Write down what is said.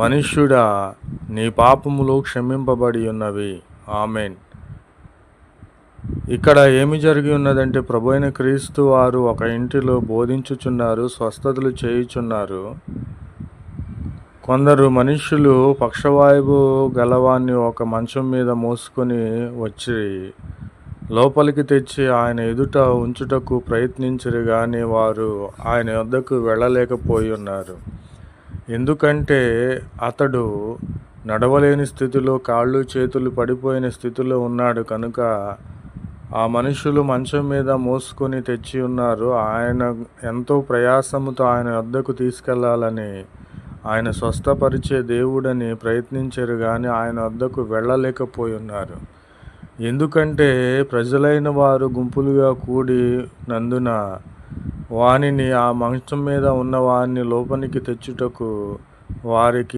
మనుష్యుడా నీ పాపములు క్షమింపబడి ఉన్నవి. ఆమెన్. ఇక్కడ ఏమి జరిగి ఉన్నదంటే ప్రభు అయిన క్రీస్తు వారు ఒక ఇంటిలో బోధించుచున్నారు స్వస్థతలు చేయుచున్నారు. కొందరు మనుష్యులు పక్షవాయువు గలవాన్ని ఒక మంచం మీద మోసుకొని వచ్చి లోపలికి తెచ్చి ఆయన ఎదుట ఉంచుటకు ప్రయత్నించరు కానీ వారు ఆయన వద్దకు వెళ్ళలేకపోయి ఉన్నారు. ఎందుకంటే అతడు నడవలేని స్థితిలో కాళ్ళు చేతులు పడిపోయిన స్థితిలో ఉన్నాడు. కనుక ఆ మనుషులు మంచం మీద మోసుకొని తెచ్చి ఉన్నారు. ఆయన ఎంతో ప్రయాసముతో ఆయన వద్దకు తీసుకెళ్ళాలని ఆయన స్వస్థపరిచే దేవుడని ప్రయత్నించారు కానీ ఆయన వద్దకు వెళ్ళలేకపోయి ఉన్నారు. ఎందుకంటే ప్రజలైన వారు గుంపులుగా కూడి నందున వానిని ఆ మంచం మీద ఉన్న వాని లోపలికి తెచ్చుటకు వారికి